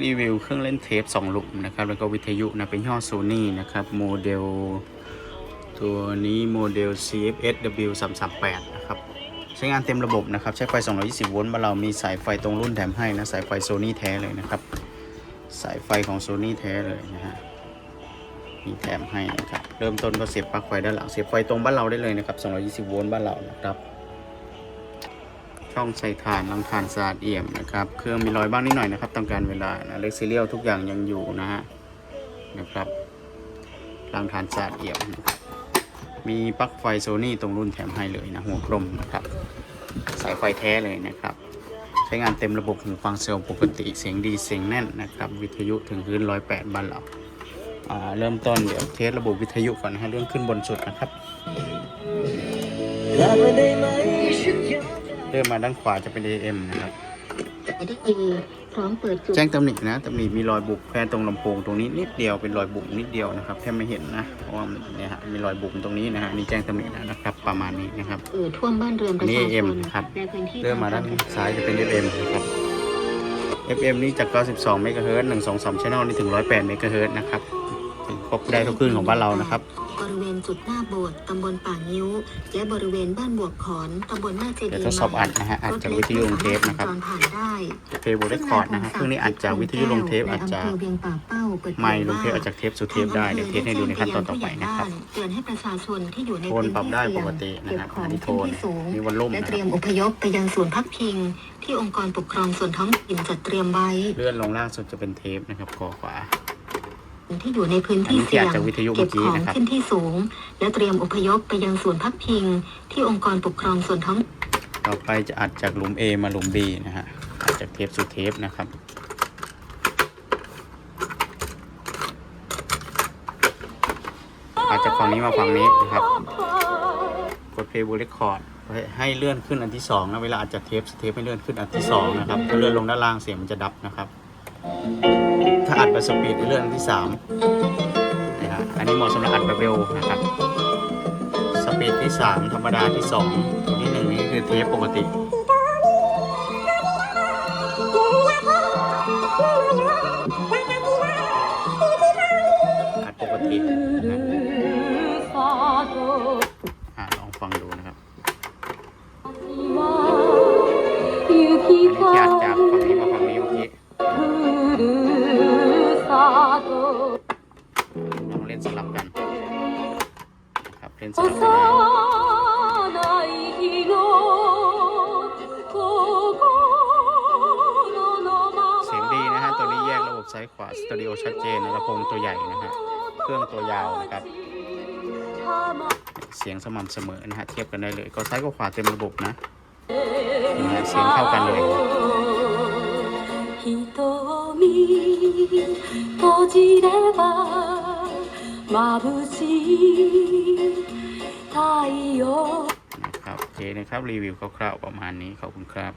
รีวิวเครื่องเล่นเทปสองหลุมนะครับ แล้วก็วิทยุนะเป็นยี่ห้อโซนี่นะครับโมเดล ตัวนี้โมเดล CFSW 338 นะครับ ใช้งานเต็มระบบนะครับ ใช้ไฟ 220 โวลต์มาเรามีสายไฟตรงรุ่นแถมให้นะ สายไฟโซนี่แท้เลยนะครับ สายไฟของโซนี่แท้เลยนะฮะมีแถมให้นะครับ เริ่มต้นก็เสียบปลั๊กไฟด้านหลังเสียบไฟตรงบ้านเราได้เลยนะครับ 220 โวลต์บ้านเรานะครับ ช่องใส่ถ่านลังถ่านสะอาดเอี่ยมนะครับ เครื่องมีรอยบ้างนิดหน่อยนะครับตามการเวลานะเล็กซีเรียลทุกอย่างยังอยู่นะฮะนะครับลังถ่านสะอาดเอี่ยม มีปลั๊กไฟโซนี่ตรงรุ่นแถมให้เลยนะหัวกลมนะครับสายไฟแท้เลยนะครับใช้งานเต็มระบบหูฟังเซลล์ปกติเสียงดีเสียงแน่นนะครับวิทยุถึงพื้นร้อยแปดบ้านเราอ่าเริ่มต้นเดี๋ยวเทสระบบวิทยุก่อนนะฮะเรื่องขึ้นบนสุดนะครับ เริ่มมาด้านขวาจะเป็น AM นะครับได้เอพร้อมเปิดจุดแจ้งตำหนินะตำหนิมีรอยบุบแค่ตรงลำโพงตรงนี้นิดเดียวเป็นรอยบุบนิดเดียวนะครับแค่ไม่เห็นนะเพราะว่ามันเนี่ยฮะมีรอยบุบตรงนี้นะฮะนี่แจ้งตำหนิแล้วนะครับ ประมาณนี้นะครับเอ่อท่วมบ้านเรือนประชานี่ช AM นครับในพื้นที่เริ่มมาด้านซ้ายจะเป็น FM นะครับ FM นี่จาก 92 เมกะเฮิรตซ์123 channel นี่ถึง 108 เมกะเฮิรตซ์นะครับถึงครบได้ทุกคลื่นของบ้านเรานะครับ บริเวณจุดหน้าโบสถ์ตำบลป่างิ้ว และบริเวณบ้านบวกขอนตำบลแม่เจดีย์เดี๋ยวทดสอบอัดนะฮะอัดจากวิทยุลงเทปนะครับจรผ่านได้เทปเรคคอร์ดนะฮะเครื่องนี้อัดจากวิทยุลงเทปอาจจะในำเภอเวียงป่าเป้าเปิดผยไม่ลงเทปอาจจะเทปสู่เทปได้เดี๋ยวเทสให้ดูในขั้นตอนต่อไปนะครับเตือนให้ประชาชนที่อยู่ในโทนปรับได้ปกติเก็นะบครับขออังนนี้โทขึ้นนที่สูงมีวันลุ่มและนะเตครีรัยบมอพยพไปยังศูนย์พักพิง ที่องค์กรปกครองส่วนท้องถิ่นจัดเตรียมไว้ เลื่อนลงล่างสุดจะเป็นเทปนะครับคอขวา ที่อยู่ในพื้นที่อันนี้ที่เสี่ยงอาจจะวิทยุเมื่เก็อบกี้ของนะครับขึ้นที่สูง และเตรียมอพยพไปยังศูนย์พักพิง ที่องค์กรปกครองส่วนท้องต่อไปจะอัดจากหลุม A มาหลุม B นะฮะอัดจากเทปสู่เทปนะครับอัดจากฝั่งนี้มาฝั่งนี้นะครับกด play บน record ให้เลื่อนขึ้นอันที่สองนะเวลาอัดจากเทปสู่เทปให้เลื่อนขึ้นอันที่สองนะครับถ้าเลื่อนลงด้านล่างเสียงมันจะดับนะครับถ้า อัดแบบสปีดให้เลื่อนอันที่สามนะฮะอันนี้เหมาะสำหรับอัดแบบเร็วนะครับ สปีดที่ 3 ธรรมดาที่ 2 ตัวที่1นี่คือเทปปกติอัดปกตินะอะลองฟังดูนะครับอันนี้ที่อัดจากฝั่ง สลับกันนะครับเล่นสลับกันได้เสียงดีนะฮะ ตัวนี้แยกระบบซ้ายขวาสตูดิโอชัดเจนลำโพงตัวใหญ่นะฮะ เครื่องตัวยาวนะครับ เสียงสม่ำเสมอนะฮะ เทียบกันได้เลย ก็ซ้ายก็ขวาเต็มระบบนะนะฮะเสียงเข้ากันเลย 瞳閉じれば 眩しい太陽 นะครับโอเคนะครับ รีวิวคร่าวๆประมาณนี้ ขอบคุณครับ